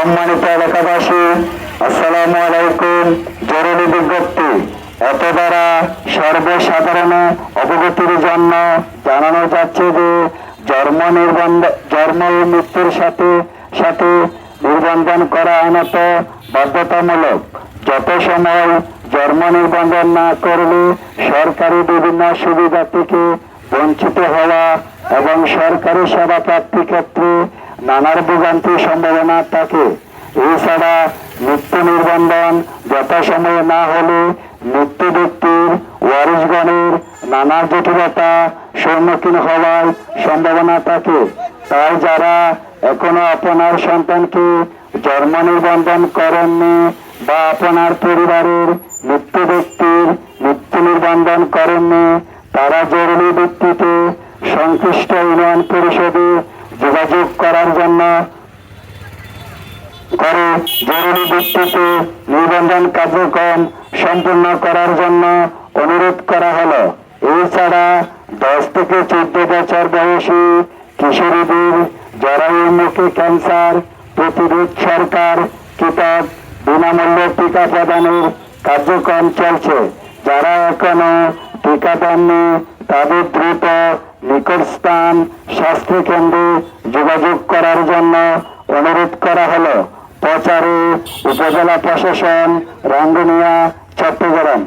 সম্মানিত এলাকাবাসী, আসসালামু আলাইকুম। জরুরি বিজ্ঞপ্তি এত দ্বারা সর্বসাধারণ অবগতির জন্য জানানো যাচ্ছে যে, জন্ম নির্বন্ধ জন্ম মৃত্যুর সাথে সাথে নির্বন্ধন করা আইনত বাধ্যতামূলক। যত সময় জন্ম নির্বন্ধন না করলে সরকারি বিভিন্ন সুবিধা থেকে বঞ্চিত হওয়া এবং সরকারি সেবা প্রাপ্তির ক্ষেত্রে নানার ভোগান্তির সম্ভাবনা থাকে। এছাড়া মৃত্যু নির্বন্ধন যথাসময়ে না হলে মৃত্যু ব্যক্তির, ওয়ারিশগণের নানা জটিলতা সম্মুখীন হওয়ার সম্ভাবনা থাকে। তাই যারা এখনও আপনার সন্তানকে জন্ম নির্বন্ধন করেননি বা আপনার পরিবারের মৃত্যু ব্যক্তির মৃত্যু নির্বন্ধন করেননি, তারা জরুরি ভিত্তিতে সংশ্লিষ্ট ইউনিয়ন পরিষদে করার জন্য করে জরুরি ভিত্তিতে নিবন্ধন কার্যক্রম সম্পূর্ণ করার জন্য অনুরোধ করা হলো। এছাড়া দশ থেকে চোদ্দ বছর বয়সী কিশোরীদের জরায়ুমুখী ক্যান্সার প্রতিরোধ সরকার কিতাব বিনামূল্যে টিকা প্রদানের কার্যক্রম চলছে। যারা এখনও টিকা দেননি তাদের দ্রুত নিকটস্থান স্বাস্থ্য কেন্দ্রে যোগাযোগ করার জন্য অনুরোধ করা হলো। প্রচারে উপজেলা প্রশাসন, রাঙ্গুনিয়া, চট্টগ্রাম।